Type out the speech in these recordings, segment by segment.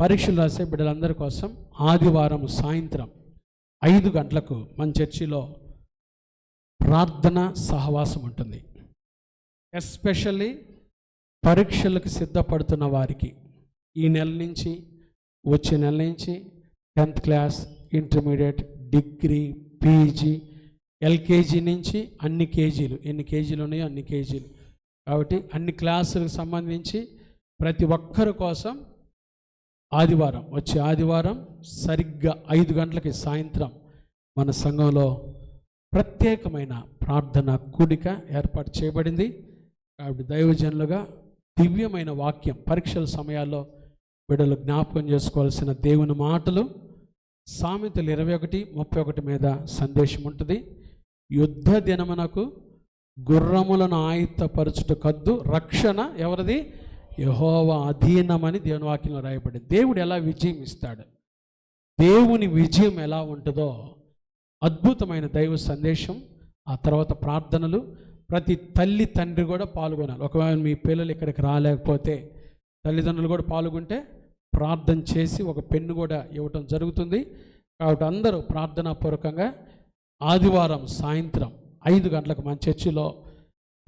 పరీక్షలు రాసే బిడ్డలందరి కోసం ఆదివారం సాయంత్రం ఐదు గంటలకు మన చర్చిలో ప్రార్థన సహవాసం ఉంటుంది. ఎస్పెషల్లీ పరీక్షలకు సిద్ధపడుతున్న వారికి ఈ నెల నుంచి వచ్చే నెల నుంచి tenth class intermediate degree PG LKG నుంచి అన్ని కేజీలు. ఎన్ని కేజీలు ఉన్నాయో అన్ని కేజీలు. కాబట్టి అన్ని క్లాసులకు సంబంధించి ప్రతి ఒక్కరి కోసం ఆదివారం వచ్చే ఆదివారం సరిగ్గా ఐదు గంటలకి సాయంత్రం మన సంఘంలో ప్రత్యేకమైన ప్రార్థన కూడిక ఏర్పాటు చేయబడింది. కాబట్టి దైవజనులుగా దివ్యమైన వాక్యం పరీక్షల సమయాల్లో బిడ్డలు జ్ఞాపకం చేసుకోవాల్సిన దేవుని మాటలు సామెతలు ఇరవై ఒకటి ముప్పై ఒకటి మీద సందేశం ఉంటుంది. యుద్ధ దినమునకు గుర్రములను ఆయుత్తపరచుట కద్దు రక్షణ ఎవరిది? యహోవ అధీనమని దేవుని వాక్యంలో రాయబడింది. దేవుడు ఎలా విజయం ఇస్తాడు? దేవుని విజయం ఎలా ఉంటుందో అద్భుతమైన దైవ సందేశం ఆ తర్వాత ప్రార్థనలు. ప్రతి తల్లి తండ్రి కూడా పాల్గొనాలి. ఒకవేళ మీ పిల్లలు ఇక్కడికి రాలేకపోతే తల్లిదండ్రులు కూడా పాల్గొంటే ప్రార్థన చేసి ఒక పెన్ను కూడా ఇవ్వటం జరుగుతుంది. కాబట్టి అందరూ ప్రార్థనాపూర్వకంగా ఆదివారం సాయంత్రం ఐదు గంటలకు మన చర్చిలో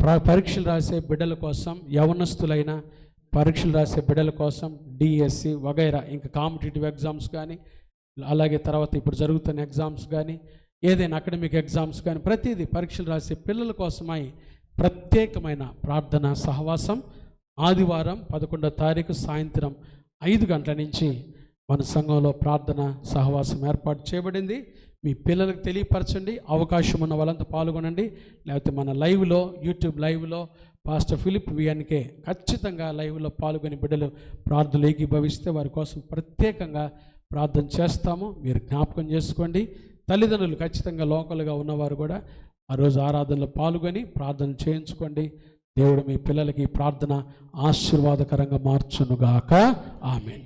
ప్ర- పరీక్షలు రాసే బిడ్డల కోసం యవనస్తులైన పరీక్షలు రాసే బిడ్డల కోసం డిఎస్సి వగైరా ఇంకా కాంపిటేటివ్ ఎగ్జామ్స్ కానీ అలాగే తర్వాత ఇప్పుడు జరుగుతున్న ఎగ్జామ్స్ కానీ ఏదైనా అకాడమిక్ ఎగ్జామ్స్ కానీ ప్రతిదీ పరీక్షలు రాసే పిల్లల కోసమై ప్రత్యేకమైన ప్రార్థన సహవాసం ఆదివారం పదకొండో తారీఖు సాయంత్రం ఐదు గంటల నుంచి మన సంఘంలో ప్రార్థన సహవాసం ఏర్పాటు చేయబడింది. మీ పిల్లలకు తెలియపరచండి అవకాశం ఉన్న వాళ్ళంతా పాల్గొనండి. లేకపోతే మన లైవ్లో యూట్యూబ్ లైవ్లో పాస్టర్ ఫిలిప్ విఎన్కే ఖచ్చితంగా లైవ్లో పాల్గొని బిడ్డలు ప్రార్థనలు ఏకీభవిస్తే వారి కోసం ప్రత్యేకంగా ప్రార్థన చేస్తాము. మీరు జ్ఞాపకం చేసుకోండి. తల్లిదండ్రులు ఖచ్చితంగా లోకల్గా ఉన్నవారు కూడా ఆ రోజు ఆరాధనలో పాల్గొని ప్రార్థన చేయించుకోండి. దేవుడు మీ పిల్లలకి ప్రార్థన ఆశీర్వాదకరంగా మార్చునుగాక. ఆమె